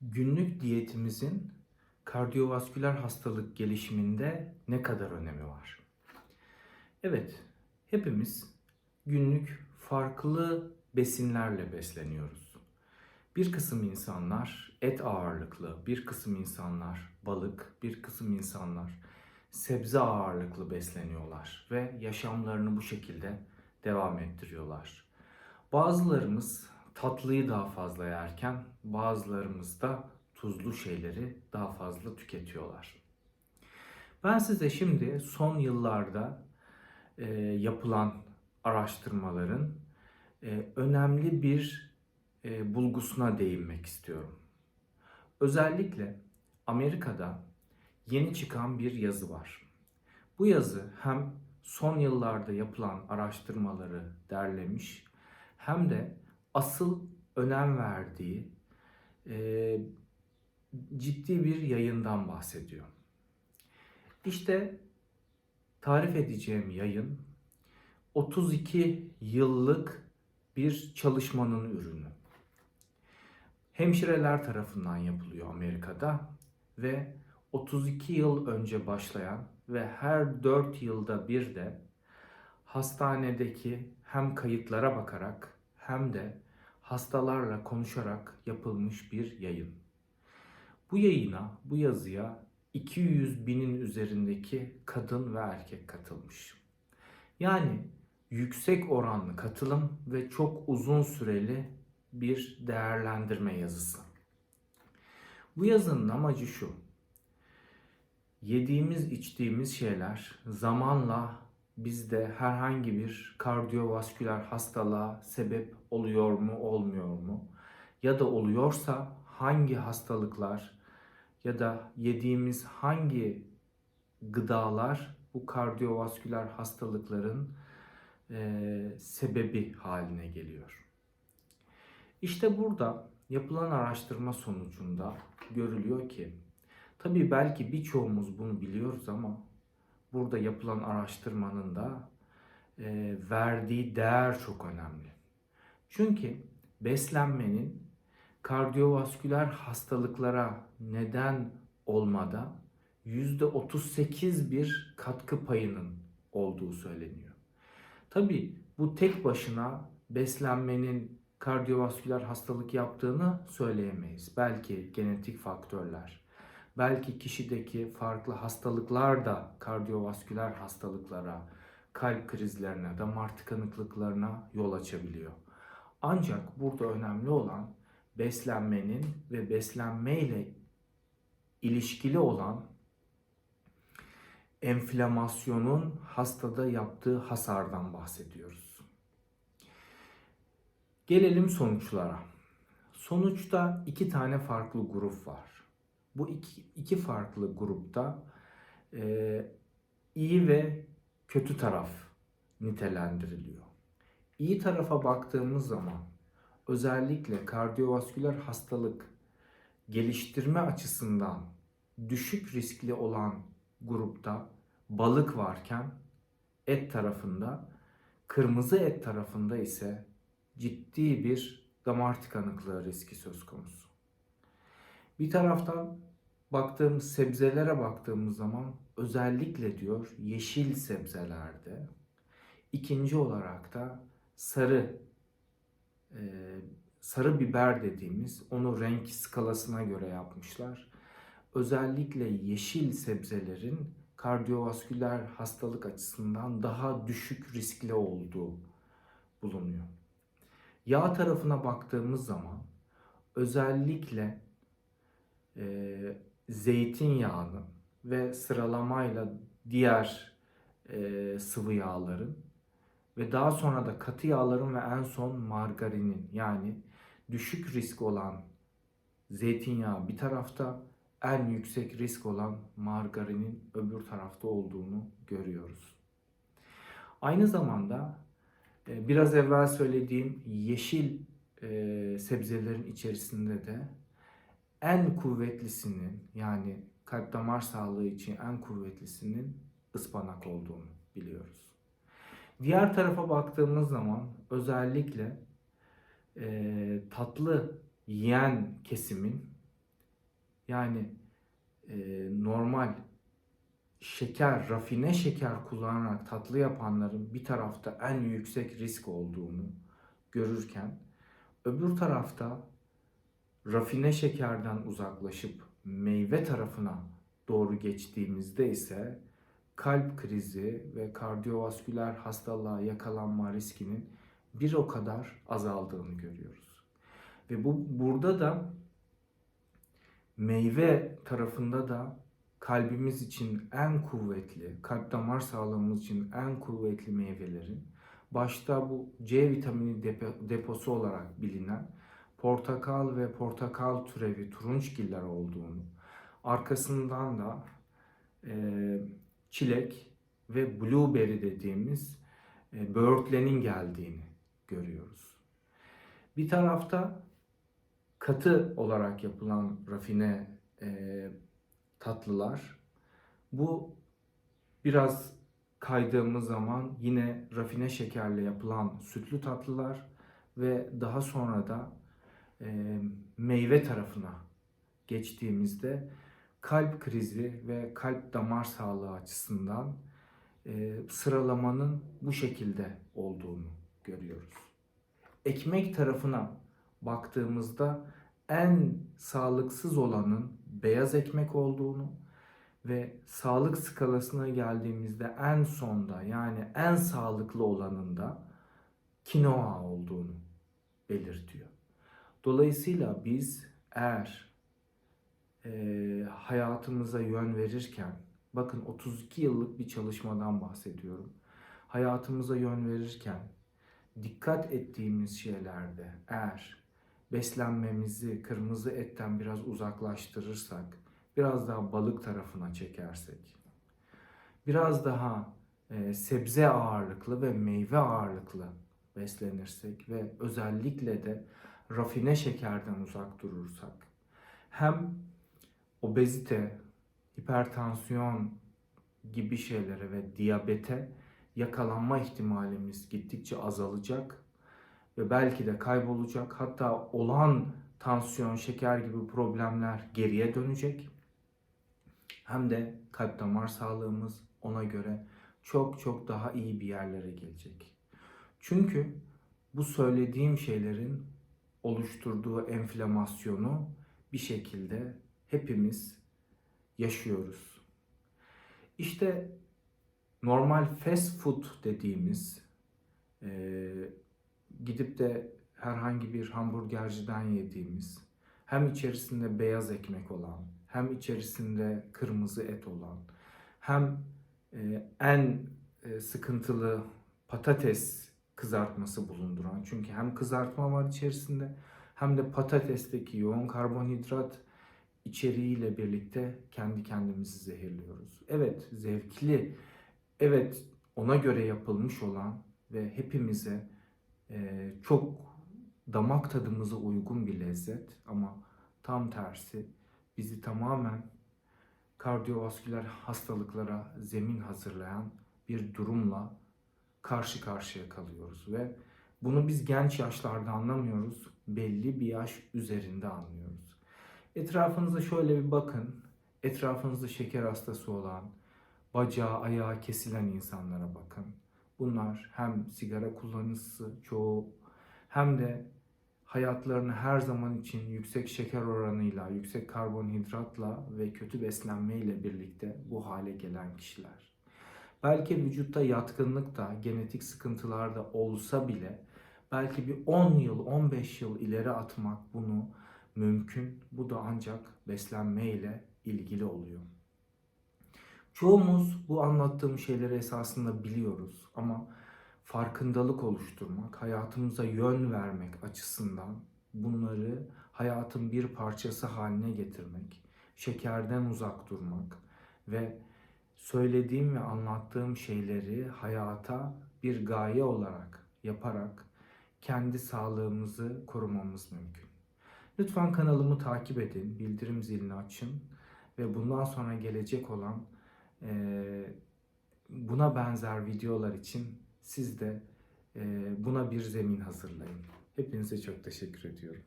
günlük diyetimizin kardiyovasküler hastalık gelişiminde ne kadar önemi var? Evet, hepimiz günlük farklı besinlerle besleniyoruz. Bir kısım insanlar et ağırlıklı, bir kısım insanlar balık, bir kısım insanlar sebze ağırlıklı besleniyorlar ve yaşamlarını bu şekilde devam ettiriyorlar. Bazılarımız tatlıyı daha fazla yerken bazılarımız da tuzlu şeyleri daha fazla tüketiyorlar. Ben size şimdi son yıllarda e, yapılan araştırmaların e, önemli bir e, bulgusuna değinmek istiyorum. Özellikle Amerika'da yeni çıkan bir yazı var. Bu yazı hem son yıllarda yapılan araştırmaları derlemiş hem de asıl önem verdiği e, ciddi bir yayından bahsediyor. İşte tarif edeceğim yayın 32 yıllık bir çalışmanın ürünü. Hemşireler tarafından yapılıyor Amerika'da ve 32 yıl önce başlayan ve her 4 yılda bir de hastanedeki hem kayıtlara bakarak hem de hastalarla konuşarak yapılmış bir yayın. Bu yayına, bu yazıya 200 binin üzerindeki kadın ve erkek katılmış. Yani yüksek oranlı katılım ve çok uzun süreli bir değerlendirme yazısı. Bu yazının amacı şu. Yediğimiz, içtiğimiz şeyler zamanla bizde herhangi bir kardiyovasküler hastalığa sebep oluyor mu, olmuyor mu? Ya da oluyorsa hangi hastalıklar ya da yediğimiz hangi gıdalar bu kardiyovasküler hastalıkların e, sebebi haline geliyor. İşte burada yapılan araştırma sonucunda görülüyor ki tabii belki birçoğumuz bunu biliyoruz ama burada yapılan araştırmanın da e, verdiği değer çok önemli. Çünkü beslenmenin kardiyovasküler hastalıklara neden olmada %38 bir katkı payının olduğu söyleniyor. Tabi bu tek başına beslenmenin kardiyovasküler hastalık yaptığını söyleyemeyiz. Belki genetik faktörler, belki kişideki farklı hastalıklar da kardiyovasküler hastalıklara, kalp krizlerine, damar tıkanıklıklarına yol açabiliyor. Ancak burada önemli olan beslenmenin ve beslenmeyle ilişkili olan enflamasyonun hastada yaptığı hasardan bahsediyoruz. Gelelim sonuçlara. Sonuçta iki tane farklı grup var. Bu iki, iki farklı grupta e, iyi ve kötü taraf nitelendiriliyor. İyi tarafa baktığımız zaman özellikle kardiyovasküler hastalık geliştirme açısından düşük riskli olan grupta balık varken et tarafında, kırmızı et tarafında ise ciddi bir damar tıkanıklığı riski söz konusu. Bir taraftan baktığımız sebzelere baktığımız zaman özellikle diyor yeşil sebzelerde ikinci olarak da sarı e, sarı biber dediğimiz onu renk skalasına göre yapmışlar. Özellikle yeşil sebzelerin kardiyovasküler hastalık açısından daha düşük riskli olduğu bulunuyor. Yağ tarafına baktığımız zaman özellikle e, zeytinyağının ve sıralamayla diğer e, sıvı yağların ve daha sonra da katı yağların ve en son margarinin yani düşük risk olan zeytinyağı bir tarafta en yüksek risk olan margarinin öbür tarafta olduğunu görüyoruz. Aynı zamanda e, biraz evvel söylediğim yeşil e, sebzelerin içerisinde de en kuvvetlisinin yani kalp damar sağlığı için en kuvvetlisinin ıspanak olduğunu biliyoruz. Diğer tarafa baktığımız zaman özellikle e, tatlı yiyen kesimin Yani e, normal şeker, rafine şeker kullanarak tatlı yapanların bir tarafta en yüksek risk olduğunu görürken öbür tarafta rafine şekerden uzaklaşıp meyve tarafına doğru geçtiğimizde ise kalp krizi ve kardiyovasküler hastalığa yakalanma riskinin bir o kadar azaldığını görüyoruz. Ve bu burada da meyve tarafında da kalbimiz için en kuvvetli, kalp damar sağlığımız için en kuvvetli meyvelerin başta bu C vitamini depo- deposu olarak bilinen portakal ve portakal türevi turunçgiller olduğunu, arkasından da e, çilek ve blueberry dediğimiz e, böğürtlenin geldiğini görüyoruz. Bir tarafta katı olarak yapılan rafine e, tatlılar. Bu biraz kaydığımız zaman yine rafine şekerle yapılan sütlü tatlılar ve daha sonra da meyve tarafına geçtiğimizde kalp krizi ve kalp damar sağlığı açısından e, sıralamanın bu şekilde olduğunu görüyoruz. Ekmek tarafına baktığımızda en sağlıksız olanın beyaz ekmek olduğunu ve sağlık skalasına geldiğimizde en sonda yani en sağlıklı olanın da kinoa olduğunu belirtiyor. Dolayısıyla biz eğer e, hayatımıza yön verirken, bakın 32 yıllık bir çalışmadan bahsediyorum. Hayatımıza yön verirken dikkat ettiğimiz şeylerde eğer beslenmemizi kırmızı etten biraz uzaklaştırırsak, biraz daha balık tarafına çekersek, biraz daha e, sebze ağırlıklı ve meyve ağırlıklı beslenirsek ve özellikle de rafine şekerden uzak durursak hem obezite, hipertansiyon gibi şeylere ve diyabete yakalanma ihtimalimiz gittikçe azalacak ve belki de kaybolacak. Hatta olan tansiyon, şeker gibi problemler geriye dönecek. Hem de kalp damar sağlığımız ona göre çok çok daha iyi bir yerlere gelecek. Çünkü bu söylediğim şeylerin oluşturduğu enflamasyonu bir şekilde hepimiz yaşıyoruz. İşte normal fast food dediğimiz e, gidip de herhangi bir hamburgerciden yediğimiz hem içerisinde beyaz ekmek olan hem içerisinde kırmızı et olan hem e, en e, sıkıntılı patates kızartması bulunduran. Çünkü hem kızartma var içerisinde hem de patatesteki yoğun karbonhidrat içeriğiyle birlikte kendi kendimizi zehirliyoruz. Evet zevkli, evet ona göre yapılmış olan ve hepimize e, çok damak tadımıza uygun bir lezzet. Ama tam tersi bizi tamamen kardiyovasküler hastalıklara zemin hazırlayan bir durumla karşı karşıya kalıyoruz ve bunu biz genç yaşlarda anlamıyoruz, belli bir yaş üzerinde anlıyoruz. Etrafınıza şöyle bir bakın. Etrafınızda şeker hastası olan, bacağı, ayağı kesilen insanlara bakın. Bunlar hem sigara kullanıcısı çoğu hem de hayatlarını her zaman için yüksek şeker oranıyla, yüksek karbonhidratla ve kötü beslenmeyle birlikte bu hale gelen kişiler. Belki vücutta yatkınlık da, genetik sıkıntılar da olsa bile belki bir 10 yıl, 15 yıl ileri atmak bunu mümkün. Bu da ancak beslenmeyle ilgili oluyor. Çoğumuz bu anlattığım şeyleri esasında biliyoruz ama farkındalık oluşturmak, hayatımıza yön vermek açısından bunları hayatın bir parçası haline getirmek, şekerden uzak durmak ve söylediğim ve anlattığım şeyleri hayata bir gaye olarak yaparak kendi sağlığımızı korumamız mümkün. Lütfen kanalımı takip edin, bildirim zilini açın ve bundan sonra gelecek olan e, buna benzer videolar için siz de e, buna bir zemin hazırlayın. Hepinize çok teşekkür ediyorum.